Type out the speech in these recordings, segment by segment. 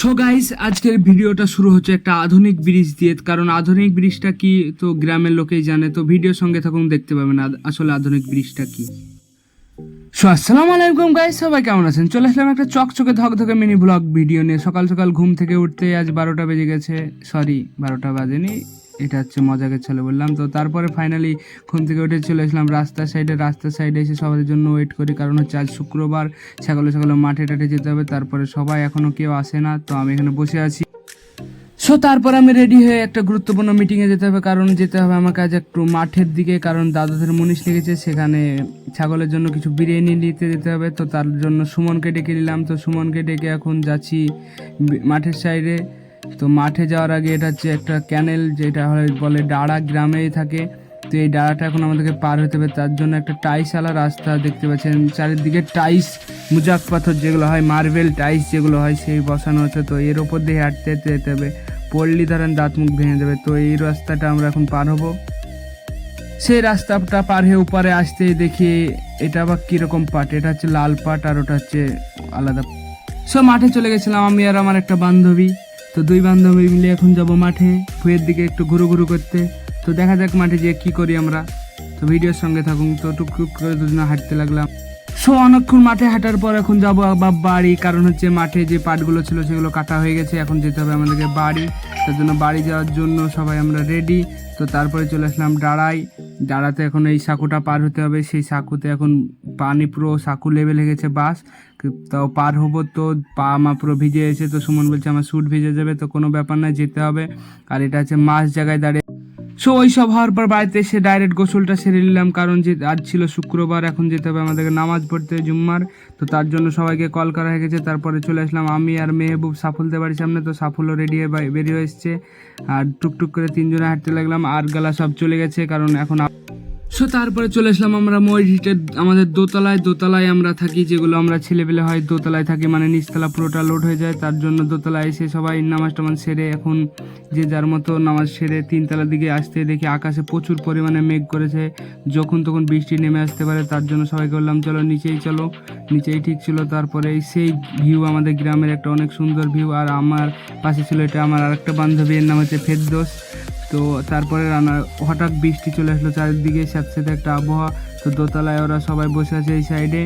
So guys আজকের ভিডিওটা শুরু হচ্ছে একটা আধুনিক ব্রিজ দিয়ে। কারণ আধুনিক ব্রিজটা কি তো গ্রামের লোকেই জানে, তো ভিডিও সঙ্গে থাকুন, দেখতে পাবেন আসলে আধুনিক ব্রিজটা কি। সো আসসালাম আলাইকুম গাইস সবাই কেমন আছেন? চলে আসলাম একটা চকচকে ধকধকে মিনি ব্লগ ভিডিও নিয়ে। সকাল সকাল ঘুম থেকে উঠতে আজ বারোটা বেজে গেছে। সরি বারোটা বাজেনি। এটা হচ্ছে মজাকে চলে বললাম। তো তারপরে ফাইনালি ঘুম থেকে উঠে চলে আসলাম রাস্তার সাইডে রাস্তার সাইডে এসে সবার জন্য ওয়েট করি, কারণ হচ্ছে আজ শুক্রবার। সকালে সকালে মাঠে টাঠে যেতে হবে, তারপরে সবাই এখনও কেউ আসে না, তো আমি এখানে বসে আছি। সো তারপর আমি রেডি হয়ে একটা গুরুত্বপূর্ণ মিটিংয়ে যেতে হবে, কারণ যেতে হবে আমাকে আজ একটু মাঠের দিকে, কারণ দাদাদের মুনিশ লেগেছে সেখানে ছাগলের জন্য কিছু বিরিয়ানি নিতে যেতে হবে। তো তার জন্য সুমনকে ডেকে নিলাম। তো সুমনকে ডেকে এখন যাচ্ছি মাঠের সাইডে তো মাঠে যাওয়ার আগে এটা হচ্ছে একটা ক্যানেল যেটা হয় বলে ডাড়া গ্রামেই থাকে। তো এই ডাড়াটা এখন আমাদেরকে পার হতে হবে। তার জন্য একটা টাইসওয়ালা রাস্তা দেখতে পাচ্ছেন। চারিদিকে টাইস মুজাক পাথর যেগুলো হয়, মার্বেল টাইস যেগুলো হয়, সেই বসানো হচ্ছে তো এর ওপর দিয়ে হাঁটতে হাঁটতে যেতে হবে। পড়লি ধরেন দাঁত মুখ ভেঙে যাবে। তো এই রাস্তাটা আমরা এখন পার হব। সেই রাস্তাটা পার হয়ে উপরে আসতে দেখি এটা আবার কীরকম পাট। এটা হচ্ছে লাল পাট আর ওটা হচ্ছে আলাদা। সো মাঠে চলে গেছিলাম আমি আর আমার একটা বান্ধবী। তো দুই বান্ধবী মিলে এখন যাব মাঠে ভুয়ের দিকে একটু ঘুরু ঘুরু করতে। তো দেখা যাক মাঠে গিয়ে কি করি আমরা। তো ভিডিওর সঙ্গে থাকুন তো টুকটুক করে দুজনে হাঁটতে লাগলাম। সো অনেকক্ষণ মাঠে হাঁটার পর এখন যাব আবার বাড়ি, কারণ হচ্ছে মাঠে যে পাটগুলো ছিল সেগুলো কাটা হয়ে গেছে, এখন যেতে হবে আমাদেরকে বাড়ি। তার জন্য বাড়ি যাওয়ার জন্য সবাই আমরা রেডি তো তারপরে চলে আসলাম ডাড়াই। ডাড়াতে এখন এই সাঁকুটা পার হতে হবে। সেই সাঁকুতে এখন পানি পুরো সাঁকু লেভেল হয়ে গেছে বাস। তাও পার হব তো, পা মা পুরো ভিজে এসে তো, সুমন বলছে আমার স্যুট ভিজে যাবে তো, কোনো ব্যাপার না, যেতে হবে। আর এটা হচ্ছে মাছ জায়গায় দাঁড়িয়ে। সো ওই সব হওয়ার পর বাড়িতে এসে ডাইরেক্ট গোসলটা সেরে নিলাম, কারণ যে আজ ছিল শুক্রবার, এখন যেতে হবে আমাদেরকে নামাজ পড়তে জুম্মার। তো তার জন্য সবাইকে কল করা হয়ে গেছে, তারপরে চলে আসলাম। আমি আর মেহবুব সাফুলদের বাড়ির সামনে তো সাফুলও রেডি হয়ে বেরিয়ে এসছে। আর টুকটুক করে তিনজনে হাঁটতে লাগলাম, আর গালা সব চলে গেছে, কারণ এখন সো তারপরে চলে আসলাম আমরা মসজিদের আমাদের দোতলায়। দোতলায় আমরা থাকি, যেগুলো আমরা ছেলেপেলে হয় দোতলায় থাকি মানে নিচতলা পুরোটা লোড হয়ে যায়। তার জন্য দোতলায় এসে সবাই নামাজ টামাজ সেরে এখন যে যার মতো নামাজ সেরে তিনতলার দিকে আসতে দেখি আকাশে প্রচুর পরিমাণে মেঘ করেছে। যখন তখন বৃষ্টি নেমে আসতে পারে, তার জন্য সবাইকে বললাম, চলো নিচেই চলো। নিচেই ঠিক ছিল, তারপরে সেই ভিউ আমাদের গ্রামের একটা অনেক সুন্দর ভিউ আর আমার পাশে ছিল এটা আমার আরেকটা বান্ধবী এর নাম হচ্ছে ফেরদোস। তো তারপরে রান্না হঠাৎ বৃষ্টি চলে আসলো, চারিদিকে সাথে একটা আবহাওয়া। তো দোতলায় ওরা সবাই বসে আছে এই সাইডে।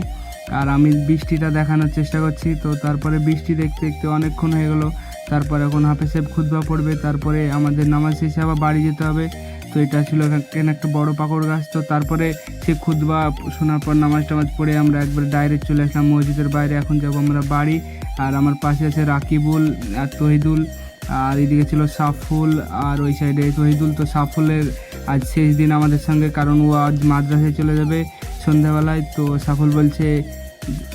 আর আমি বৃষ্টিটা দেখানোর চেষ্টা করছি। তো তারপরে বৃষ্টি দেখতে দেখতে অনেকক্ষণ হয়ে গেলো। তারপরে এখন হাফে সাহেব খুদবা পড়বে। তারপরে আমাদের নামাজ শেষে আবার বাড়ি যেতে হবে। তো এটা ছিল এখানে একটা বড় পাকড় গাছ। তো তারপরে সে খুদবা শোনার পর নামাজ টামাজ পড়ে আমরা একবার ডাইরেক্ট চলে আসলাম মসজিদের বাইরে। এখন যাব আমরা বাড়ি। আর আমার পাশে আছে রাকিবুল আর তহিদুল। আর এদিকে ছিল সাফুল, আর ওই সাইডে তহিদুল তো সাফুলের আজ শেষ দিন আমাদের সঙ্গে, কারণ ও আজ মাদ্রাসায় চলে যাবে সন্ধ্যাবেলায়। তো সাফুল বলছে,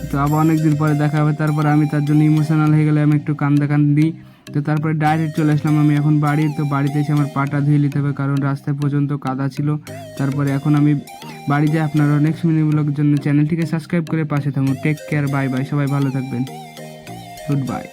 তো আবার অনেক দিন পরে দেখা হবে, তারপর আমি তার জন্য ইমোশনাল হয়ে গেলে আমি একটু কান্দা কান্দি তো তারপরে ডাইরেক্ট চলে আসলাম আমি এখন বাড়ি। তো বাড়িতে এসে আমার পাটা ধুয়ে নিতে হবে, কারণ রাস্তায় পর্যন্ত কাদা ছিল। তারপরে এখন আমি বাড়ি যাই। আপনারা নেক্সট মিনিট ব্লগের জন্য চ্যানেলটিকে সাবস্ক্রাইব করে পাশে থাকুন। টেক কেয়ার বাই বাই সবাই ভালো থাকবেন। Good bye